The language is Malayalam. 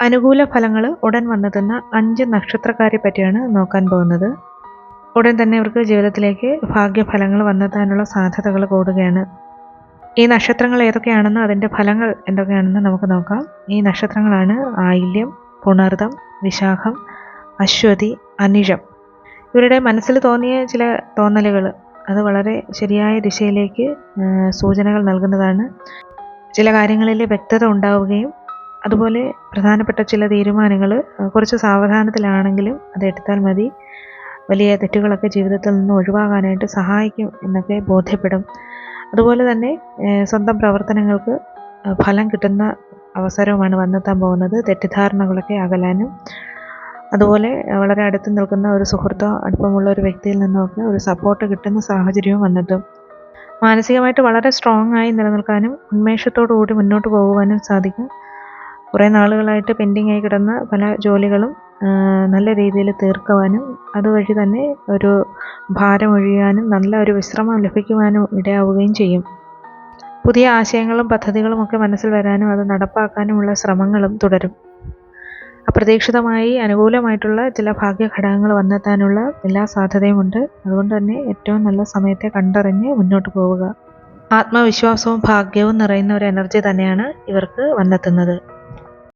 അനുകൂല ഫലങ്ങൾ ഉടൻ വന്നെത്തുന്ന അഞ്ച് നക്ഷത്രക്കാരെ പറ്റിയാണ് നോക്കാൻ പോകുന്നത്. ഉടൻ തന്നെ ഇവർക്ക് ജീവിതത്തിലേക്ക് ഭാഗ്യഫലങ്ങൾ വന്നെത്താനുള്ള സാധ്യതകൾ കൂടുകയാണ്. ഈ നക്ഷത്രങ്ങൾ ഏതൊക്കെയാണെന്ന് അതിന്റെ ഫലങ്ങൾ എന്തൊക്കെയാണെന്ന് നമുക്ക് നോക്കാം. ഈ നക്ഷത്രങ്ങളാണ് ആയില്യം പുണർദം വിശാഖം അശ്വതി അനിഴം. ഇവരുടെ മനസ്സിൽ തോന്നിയ ചില തോന്നലുകൾ അത് വളരെ ശരിയായ ദിശയിലേക്ക് സൂചനകൾ നൽകുന്നതാണ്. ചില കാര്യങ്ങളിൽ വ്യക്തത ഉണ്ടാവുകയും അതുപോലെ പ്രധാനപ്പെട്ട ചില തീരുമാനങ്ങൾ കുറച്ച് സാവധാനത്തിലാണെങ്കിലും അത് എടുത്താൽ മതി. വലിയ തെറ്റുകളൊക്കെ ജീവിതത്തിൽ നിന്ന് ഒഴിവാകാനായിട്ട് സഹായിക്കും എന്നൊക്കെ ബോധ്യപ്പെടും. അതുപോലെ തന്നെ സ്വന്തം പ്രവർത്തനങ്ങൾക്ക് ഫലം കിട്ടുന്ന അവസരവുമാണ് വന്നെത്താൻ പോകുന്നത്. തെറ്റിദ്ധാരണകളൊക്കെ അകലാനും. അതുപോലെ വളരെ അടുത്ത് നിൽക്കുന്ന ഒരു സുഹൃത്തോ അടുപ്പമുള്ള ഒരു വ്യക്തിയിൽ നിന്നൊക്കെ ഒരു സപ്പോർട്ട് കിട്ടുന്ന സാഹചര്യവും വന്നെത്തും. മാനസികമായിട്ട് വളരെ സ്ട്രോങ് ആയി നിലനിൽക്കാനും ഉന്മേഷത്തോടു കൂടി മുന്നോട്ട് പോകുവാനും സാധിക്കും. കുറേ നാളുകളായിട്ട് പെൻഡിങ് ആയി കിടന്ന പല ജോലികളും നല്ല രീതിയിൽ തീർക്കുവാനും അതുവഴി തന്നെ ഒരു ഭാരം ഒഴിയാനും നല്ല ഒരു വിശ്രമം ലഭിക്കുവാനും ഇടയാവുകയും ചെയ്യും. പുതിയ ആശയങ്ങളും പദ്ധതികളും ഒക്കെ മനസ്സിൽ വരാനും അത് നടപ്പാക്കാനുമുള്ള ശ്രമങ്ങളും തുടരും. അപ്രതീക്ഷിതമായി അനുകൂലമായിട്ടുള്ള ചില ഭാഗ്യഘടകങ്ങൾ വന്നെത്താനുള്ള എല്ലാ സാധ്യതയുമുണ്ട്. അതുകൊണ്ട് തന്നെ ഏറ്റവും നല്ല സമയത്തെ കണ്ടറിഞ്ഞ് മുന്നോട്ട് പോവുക. ആത്മവിശ്വാസവും ഭാഗ്യവും നിറയുന്ന ഒരു എനർജി തന്നെയാണ് ഇവർക്ക് വന്നെത്തുന്നത്.